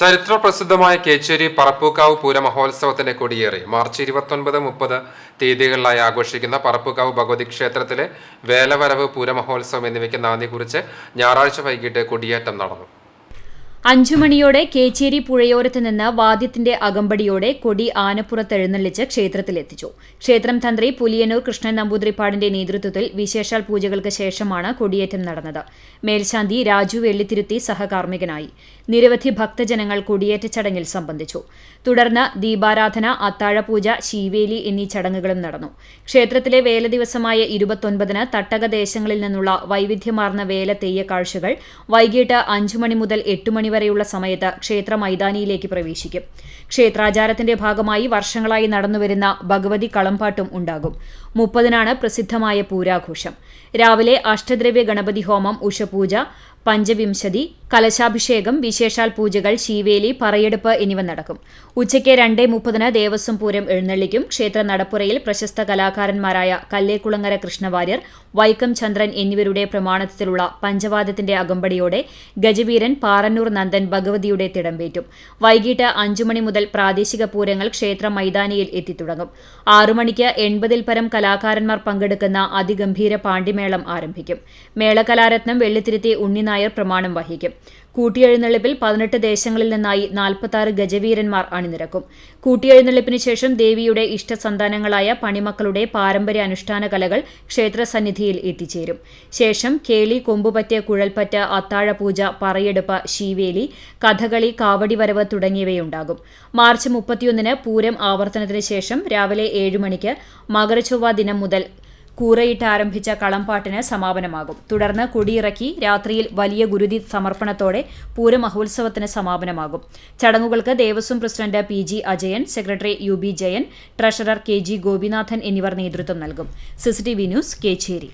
ചരിത്ര പ്രസിദ്ധമായ കേച്ചേരി പറപ്പൂക്കാവ് പൂര മഹോത്സവത്തിന്റെ കൊടിയേറി. മാർച്ച് ഇരുപത്തൊൻപത് മുപ്പത് തീയതികളിലായി ആഘോഷിക്കുന്ന പറപ്പൂക്കാവ് ഭഗവതി ക്ഷേത്രത്തിലെ വേലവരവ് പൂര മഹോത്സവം എന്നിവയ്ക്ക് നാന്ദി കുറിച്ച് ഞായറാഴ്ച വൈകിട്ട് കൊടിയേറ്റം നടന്നു. അഞ്ചുമണിയോടെ കേച്ചേരി പുഴയോരത്ത് നിന്ന് വാദ്യത്തിന്റെ അകമ്പടിയോടെ കൊടി ആനപ്പുറത്ത് എഴുന്നള്ളിച്ച് ക്ഷേത്രത്തിലെത്തിച്ചു. ക്ഷേത്രം തന്ത്രി പുലിയനൂർ കൃഷ്ണൻ നമ്പൂതിരിപ്പാടിന്റെ നേതൃത്വത്തിൽ വിശേഷാൽ പൂജകൾക്ക് ശേഷമാണ് കൊടിയേറ്റം നടന്നത്. മേൽശാന്തി രാജു വെള്ളിത്തിരുത്തി സഹകാർമ്മികനായി. നിരവധി ഭക്തജനങ്ങൾ കൊടിയേറ്റ ചടങ്ങിൽ സംബന്ധിച്ചു. തുടർന്ന് ദീപാരാധന അത്താഴപൂജ ശീവേലി എന്നീ ചടങ്ങുകളും നടന്നു. ക്ഷേത്രത്തിലെ വേല ദിവസമായ ഇരുപത്തൊൻപതിന് തട്ടക ദേശങ്ങളിൽ നിന്നുള്ള വൈവിധ്യമാർന്ന വേല തെയ്യക്കാഴ്ചകൾ വൈകിട്ട് അഞ്ചു മണി മുതൽ എട്ട് മണി വരെയുള്ള സമയത്ത് ക്ഷേത്ര മൈതാനിയിലേക്ക് പ്രവേശിക്കും. ക്ഷേത്രാചാരത്തിന്റെ ഭാഗമായി വർഷങ്ങളായി നടന്നുവരുന്ന ഭഗവതി കളംപാട്ടും ഉണ്ടാകും. മുപ്പതിനാണ് പ്രസിദ്ധമായ പൂരാഘോഷം. രാവിലെ അഷ്ടദ്രവ്യ ഗണപതി ഹോമം ഉഷപൂജ പഞ്ചവിംശതി കലശാഭിഷേകം വിശേഷാൽ പൂജകൾ ശീവേലി പറയെടുപ്പ് എന്നിവ നടക്കും. ഉച്ചയ്ക്ക് രണ്ടേ മുപ്പതിന് ദേവസ്വം പൂരം എഴുന്നള്ളിക്കും. ക്ഷേത്ര നടപ്പുറയിൽ പ്രശസ്ത കലാകാരന്മാരായ കല്ലേക്കുളങ്ങര കൃഷ്ണവാര്യർ വൈക്കം ചന്ദ്രൻ എന്നിവരുടെ പ്രമാണത്തിലുള്ള പഞ്ചവാദ്യത്തിന്റെ അകമ്പടിയോടെ ഗജവീരൻ പാറന്നൂർ നന്ദൻ ഭഗവതിയുടെ തിടമ്പേറ്റും വൈകിട്ട് അഞ്ചു മണി മുതൽ പ്രാദേശിക പൂരങ്ങൾ ക്ഷേത്ര മൈതാനിയിൽ എത്തിത്തുടങ്ങും. ആറുമണിക്ക് എൺപതിൽ പരം കലാകാരന്മാർ പങ്കെടുക്കുന്ന അതിഗംഭീര പാണ്ഡിമേളം ആരംഭിക്കും. മേളകലാരത്നം വെള്ളിത്തിരുത്തി ഉണ്ണിനായർ പ്രമാണം വഹിക്കും. കൂട്ടിയെഴുന്നള്ളിപ്പിൽ പതിനെട്ട് ദേശങ്ങളിൽ നിന്നായി നാൽപ്പത്തി ഗജവീരന്മാർ അണിനിരക്കും. കൂട്ടിയെഴുന്നള്ളിപ്പിന് ശേഷം ദേവിയുടെ ഇഷ്ടസന്താനങ്ങളായ പണിമക്കളുടെ പാരമ്പര്യ അനുഷ്ഠാന കലകൾ ക്ഷേത്രസന്നിധിയിൽ എത്തിച്ചേരും. ശേഷം കേളി കൊമ്പുപറ്റ് കുഴൽപ്പറ്റ് അത്താഴപൂജ പറയെടുപ്പ് ശീവേലി കഥകളി കാവടിവരവ് തുടങ്ങിയവയുണ്ടാകും. മാർച്ച് മുപ്പത്തിയൊന്നിന് പൂരം ആവർത്തനത്തിന് ശേഷം രാവിലെ ഏഴ് മണിക്ക് മകരചൊവ്വ ദിനം മുതൽ കൂറയിട്ട് ആരംഭിച്ച കളംപാട്ടിന് സമാപനമാകും. തുടർന്ന് കൊടിയിറക്കി രാത്രിയിൽ വലിയ ഗുരുതി സമർപ്പണത്തോടെ പൂരമഹോത്സവത്തിന് സമാപനമാകും. ചടങ്ങുകൾക്ക് Devaswom president P G Ajayan secretary U B Jayan treasurer K G Gopinathan എന്നിവർ നേതൃത്വം നൽകും. CCTV news Kecheri.